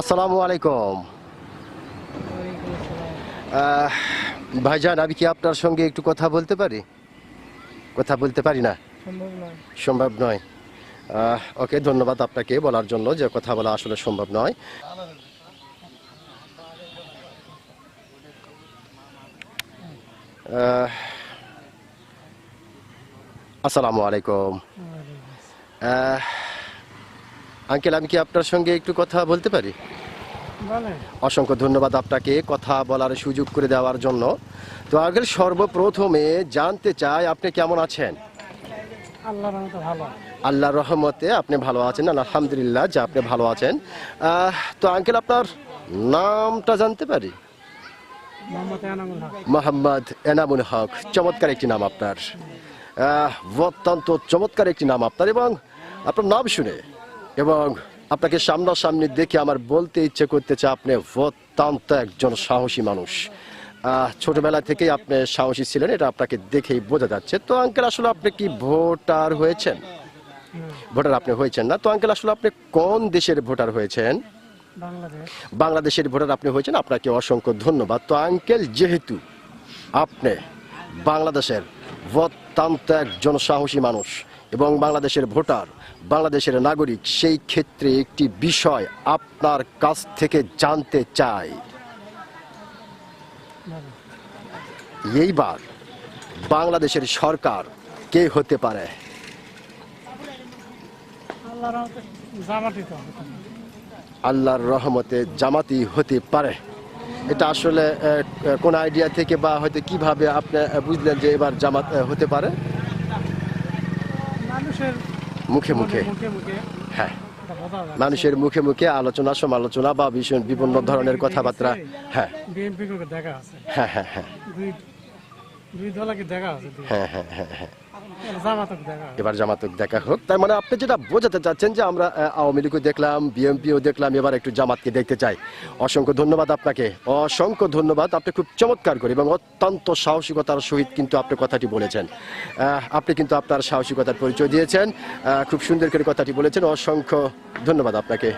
আসসালামু আলাইকুম। ভাইজান আমি কি আপনার সঙ্গে একটু কথা বলতে পারি? কথা বলতে পারি না? সম্ভব নয়। ওকে ধন্যবাদ আপনাকে বলার জন্য যে কথা বলা আসলে সম্ভব নয়। আসসালামু আলাইকুম। আঙ্কেল আমি কি আপনার সঙ্গে একটু কথা বলতে পারি? অসংখ্য ধন্যবাদ আপনাকে কথা বলার সুযোগ করে দেওয়ার জন্য। তো আঙ্কেল সর্বপ্রথমে জানতে চাই আপনি কেমন আছেন? আল্লাহর রহমতে আপনি ভালো আছেন আলহামদুলিল্লাহ যে আপনি ভালো আছেন। তো আঙ্কেল আপনার নামটা জানতে পারি? মোহাম্মদ এনামুল হক। চমৎকার একটি নাম আপনার। অত্যন্ত চমৎকার একটি নাম আপনার এবং আপনার নাম শুনে এবং আপনাকে সামনাসামনি দেখে আমার বলতে ইচ্ছে করতেছে আপনি অত্যন্ত একজন সাহসী মানুষ। ছোটবেলা থেকেই আপনি সাহসী ছিলেন এটা আপনাকে দেখেই বোঝা যাচ্ছে। তো আঙ্কেল আসলে আপনি কি ভোটার হয়েছেন? ভোটার আপনি হয়েছেন না। তো আঙ্কেল আসলে আপনি কোন দেশের ভোটার হয়েছেন? বাংলাদেশের ভোটার আপনি হয়েছেন আপনাকে অসংখ্য ধন্যবাদ। তো আঙ্কেল যেহেতু আপনি বাংলাদেশের অত্যন্ত একজন সাহসী মানুষ এবং বাংলাদেশের ভোটার বাংলাদেশের নাগরিক সেই ক্ষেত্রে একটি বিষয় আপনার কাছ থেকে জানতে চাই। বলে এইবার বাংলাদেশের সরকার কে হতে পারে। আল্লাহর রহমতে জামাতি হতে পারে। এটা আসলে কোন আইডিয়া থেকে বা হয়তো কীভাবে আপনি বুঝলেন যে এবার জামাত হতে পারে? মানুষের মুখে মুখে। হ্যাঁ। মানুষের মুখে মুখে আলোচনা সমালোচনা বা ভীষণ বিভিন্ন ধরনের কথাবার্তা। হ্যাঁ। বিএনপি দেখা আছে? হ্যাঁ হ্যাঁ হ্যাঁ। দুই দুই দলকে দেখা আছে হ্যাঁ হ্যাঁ হ্যাঁ হ্যাঁ। দেখা আছে এবার জামাতক দেখা হোক। তার মানে আপনি যেটা বোঝাতে চাচ্ছেন যে আমরা আওয়ামী লীগও দেখলাম, বিএনপিও দেখলাম, এবার একটু জামাতকে দেখতে চাই। অসংখ্য ধন্যবাদ আপনাকে। অসংখ্য ধন্যবাদ। আপনি খুব চমৎকার করে এবং অত্যন্ত সাহসিকতার সহিত কিন্তু আপনি কথাটি বলেছেন। আপনি কিন্তু আপনার সাহসিকতার পরিচয় দিয়েছেন। খুব সুন্দর করে কথাটি বলেছেন। অসংখ্য ধন্যবাদ আপনাকে।